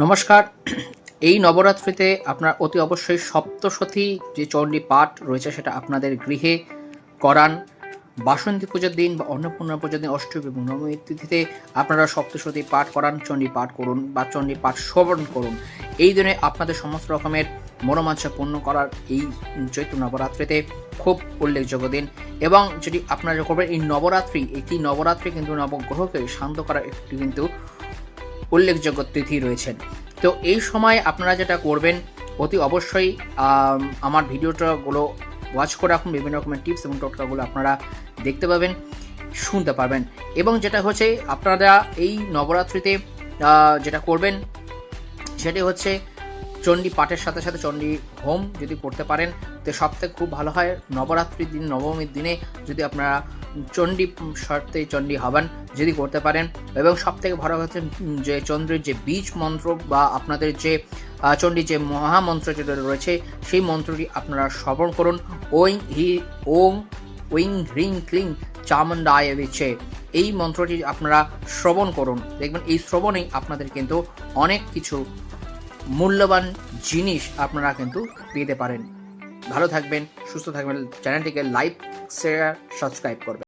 নমস্কার। এই নবরাত্রিতে আপনার অতি অবশ্যই সপ্তশতী যে চণ্ডী পাঠ রয়েছে সেটা আপনাদের গৃহে করান। বাসন্তী পুজোর দিন বা অন্নপূর্ণা পুজোর দিন, অষ্টমী এবং নবমী তিথিতে আপনারা সপ্তশতী পাঠ করান, চণ্ডী পাঠ করুন বা চণ্ডী পাঠ শ্রবণ করুন। এই দিনে আপনাদের সমস্ত রকমের মনোমাঞ্ছা পূর্ণ করার এই চৈত্র নবরাত্রিতে খুব উল্লেখযোগ্য দিন। এবং যেটি আপনারা করবেন, এই নবরাত্রি, একটি নবরাত্রি কিন্তু নবগ্রহকে শান্ত করার একটি কিন্তু উল্লেখযোগ্য তিথি রয়েছেন। তো এই সময় আপনারা যেটা করবেন, অতি অবশ্যই আমার ভিডিওটাগুলো ওয়াচ করে রাখুন, বিভিন্ন রকমের টিপস এবং টোটকাগুলো আপনারা দেখতে পাবেন, শুনতে পারবেন। এবং যেটা হচ্ছে, আপনারা এই নবরাত্রিতে যেটা করবেন, সেটি হচ্ছে চণ্ডী পাঠের সাথে সাথে চণ্ডী হোম যদি করতে পারেন, তো সব থেকে খুব ভালো হয়। নবরাত্রির দিন, নবমীর দিনে যদি আপনারা চণ্ডী শর্তে চণ্ডী হবান যদি করতে পারেন। এবং সব থেকে ভালো হচ্ছে যে চন্দ্রের যে বীজ মন্ত্র বা আপনাদের যে আহ, চণ্ডী যে মহামন্ত্র যেটা রয়েছে সেই মন্ত্রটি আপনারা শ্রবণ করুন। ওং হি ওং উইং হ্রিং ক্লিং চামুন্ডায় দিচ্ছে এই মন্ত্রটি আপনারা শ্রবণ করুন। দেখবেন এই শ্রবণেই আপনাদের কিন্তু অনেক কিছু মূল্যবান জিনিস আপনারা কিন্তু পেতে পারেন। ভালো থাকবেন সুস্থ থাকবেন চ্যানেলটিকে লাইক শেয়ার সাবস্ক্রাইব করবেন।